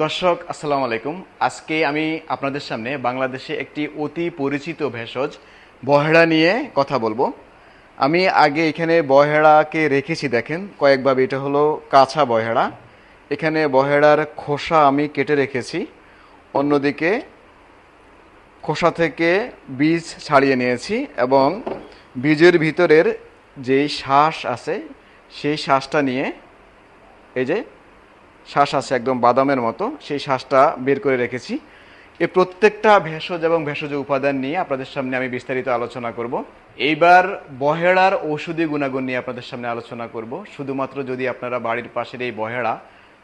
দর্শক, আসসালামু আলাইকুম। আজকে আমি আপনাদের সামনে বাংলাদেশে একটি অতি পরিচিত ভেষজ, বহেড়া নিয়ে কথা বলব। আমি আগে এখানে বহেড়াকে রেখেছি, দেখেন কয়েকভাবে এটা হলো কাঁচা বহেড়া। এখানে বহেড়ার খোসা আমি কেটে রেখেছি। অন্যদিকে খোসা থেকে বীজ ছাড়িয়ে নিয়েছি এবং বীজের ভিতরের যেই শ্বাস আছে, সেই শ্বাসটা নিয়ে এই যে শ্বাস আছে একদম বাদামের মতো, সেই শ্বাসটা বের করে রেখেছি। এই প্রত্যেকটা ভেষজ এবং ভেষজ উপাদান নিয়ে আপনাদের সামনে আমি বিস্তারিত আলোচনা করব। এইবার বহেড়ার ঔষধি গুণাগুণ নিয়ে আপনাদের সামনে আলোচনা করব। শুধুমাত্র যদি আপনারা বাড়ির পাশের এই বহেড়া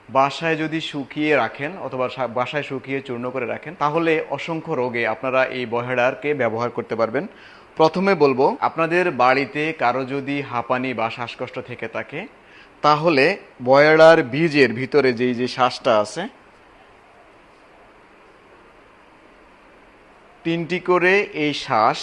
বাসায় যদি শুকিয়ে রাখেন অথবা বাসায় শুকিয়ে চূর্ণ করে রাখেন, তাহলে অসংখ্য রোগে আপনারা এই বহেড়ারকে ব্যবহার করতে পারবেন। প্রথমে বলব, আপনাদের বাড়িতে কারও যদি হাঁপানি বা শ্বাসকষ্ট থেকে থাকে তাহলে বয়লার বীজের ভিতরে যেই যে শ্বাসটা আছে, তিনটি করে এই শ্বাস,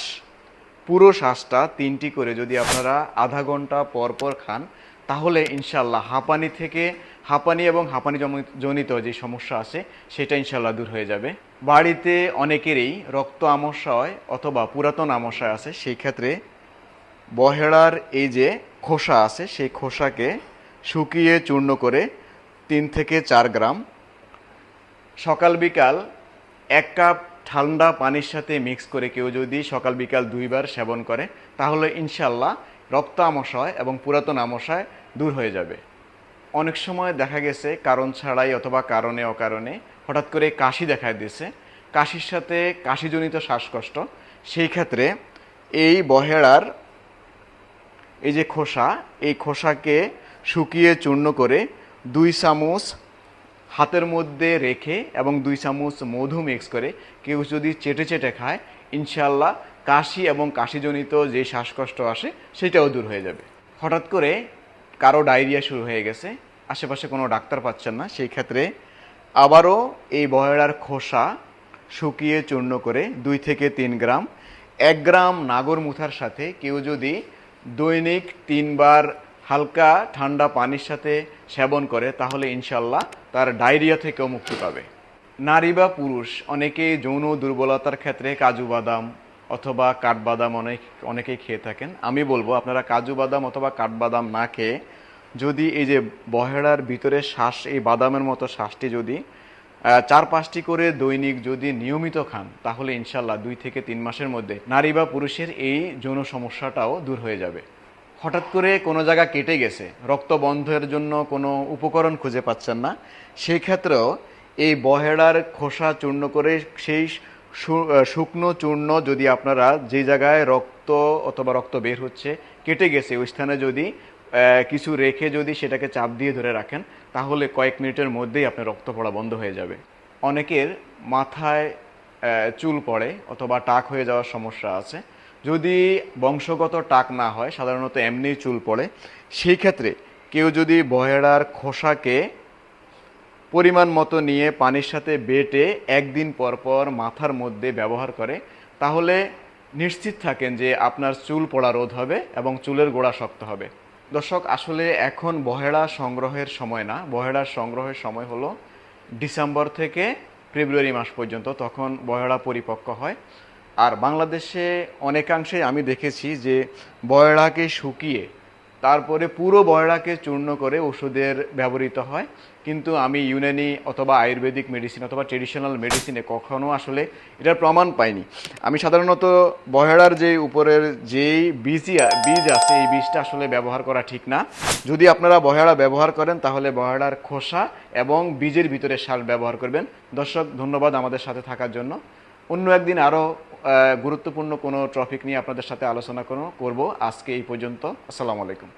পুরো শ্বাসটা তিনটি করে যদি আপনারা আধা ঘণ্টা পর পর খান, তাহলে ইনশাল্লাহ হাঁপানি থেকে, হাঁপানি এবং হাঁপানি জনিত যে সমস্যা আছে, সেটা ইনশাল্লাহ দূর হয়ে যাবে। বাড়িতে অনেকেরই রক্ত আমস্যায় অথবা পুরাতন আমস্যায় আছে, সেই ক্ষেত্রে বহেড়ার এই যে খোসা আছে, সেই খোসাকে শুকিয়ে চূর্ণ করে তিন থেকে চার গ্রাম। সকাল বিকাল এক কাপ ঠান্ডা পানির সাথে মিক্স করে কেউ যদি সকাল বিকাল দুইবার সেবন করে, তাহলে ইনশাল্লাহ রক্ত আমশয় এবং পুরাতন আমশয় দূর হয়ে যাবে। অনেক সময় দেখা গেছে কারণ ছাড়াই অথবা কারণে অকারণে হঠাৎ করে কাশি দেখা দিয়েছে। কাশির সাথে কাশিজনিত শ্বাসকষ্ট। সেই ক্ষেত্রে এই বহেড়ার এই যে খোসা, এই খোসাকে শুকিয়ে চূর্ণ করে দুই চামচ হাতের মধ্যে রেখে এবং দুই চামচ মধু মিক্স করে কেউ যদি চেটে চেটে খায় ইনশাল্লাহ কাশি এবং কাশিজনিত যে শ্বাসকষ্ট আসে সেটাও দূর হয়ে যাবে। হঠাৎ করে কারও ডায়রিয়া শুরু হয়ে গেছে, আশেপাশে কোনো ডাক্তার পাচ্ছেন না, সেই ক্ষেত্রে আবারও এই বহেড়ার খোসা শুকিয়ে চূর্ণ করে দুই থেকে তিন গ্রাম, এক গ্রাম নাগর মুথার সাথে কেউ যদি দৈনিক তিনবার হালকা ঠান্ডা পানির সাথে সেবন করে, তাহলে ইনশাল্লাহ তার ডায়রিয়া থেকেও মুক্তি পাবে। নারী বা পুরুষ, অনেকেই যৌন দুর্বলতার ক্ষেত্রে কাজু বাদাম অথবা কাঠবাদাম অনেক, অনেকেই খেয়ে থাকেন। আমি বলব, আপনারা কাজু বাদাম অথবা কাঠবাদাম না খেয়ে, যদি এই যে বহেড়ার ভিতরে শ্বাস, এই বাদামের মতো শ্বাসটি যদি চার পাঁচটি করে দৈনিক যদি নিয়মিত খান, তাহলে ইনশাল্লাহ দুই থেকে তিন মাসের মধ্যে নারী বা পুরুষের এই যৌন সমস্যাটাও দূর হয়ে যাবে। হঠাৎ করে কোনো জায়গা কেটে গেছে, রক্ত বন্ধের জন্য কোনো উপকরণ খুঁজে পাচ্ছেন না সেই ক্ষেত্রেও এই বহেড়ার খোসা চূর্ণ করে সেই শুকনো চূর্ণ যদি আপনারা যে জায়গায় রক্ত অথবা রক্ত বের হচ্ছে, কেটে গেছে, ওই স্থানে যদি কিছু রেখে যদি সেটাকে চাপ দিয়ে ধরে রাখেন, তাহলে কয়েক মিনিটের মধ্যেই আপনার রক্ত পড়া বন্ধ হয়ে যাবে। অনেকের মাথায় চুল পড়ে অথবা টাক হয়ে যাওয়ার সমস্যা আছে। যদি বংশগত টাক না হয়, সাধারণত এমনি চুল পড়ে, সেই ক্ষেত্রে কেউ যদি বহেড়ার খোসাকে পরিমাণ মতো নিয়ে পানির সাথে বেটে একদিন পর পর মাথার মধ্যে ব্যবহার করে, তাহলে নিশ্চিত থাকেন যে আপনার চুল পড়া রোধ হবে এবং চুলের গোড়া শক্ত হবে। দর্শক, আসলে এখন বহেড়া সংগ্রহের সময় না। বহেড়ার সংগ্রহের সময় হলো ডিসেম্বর থেকে ফেব্রুয়ারি মাস পর্যন্ত, তখন বহেড়া পরিপক্ক হয়। আর বাংলাদেশে অনেকাংশে আমি দেখেছি যে বয়ড়াকে শুকিয়ে তারপরে পুরো বয়ড়াকে চূর্ণ করে ওষুধের ব্যবহৃত হয়। কিন্তু আমি ইউনানি অথবা আয়ুর্বেদিক মেডিসিন অথবা ট্রেডিশনাল মেডিসিনে কখনো আসলে এটার প্রমাণ পাইনি। আমি সাধারণত বহেড়ার যে উপরের যেই বীজই বীজ আছে, এই বীজটা আসলে ব্যবহার করা ঠিক না। যদি আপনারা বহেড়া ব্যবহার করেন, তাহলে বহেড়ার খোসা এবং বীজের ভিতরে সার ব্যবহার করবেন। দর্শক, ধন্যবাদ আমাদের সাথে থাকার জন্য। অন্য একদিন আরও গুরুত্বপূর্ণ কোনো ট্রফিক নিয়ে আপনাদের সাথে আলোচনা করব। আজকে এই পর্যন্ত। আসসালামু আলাইকুম।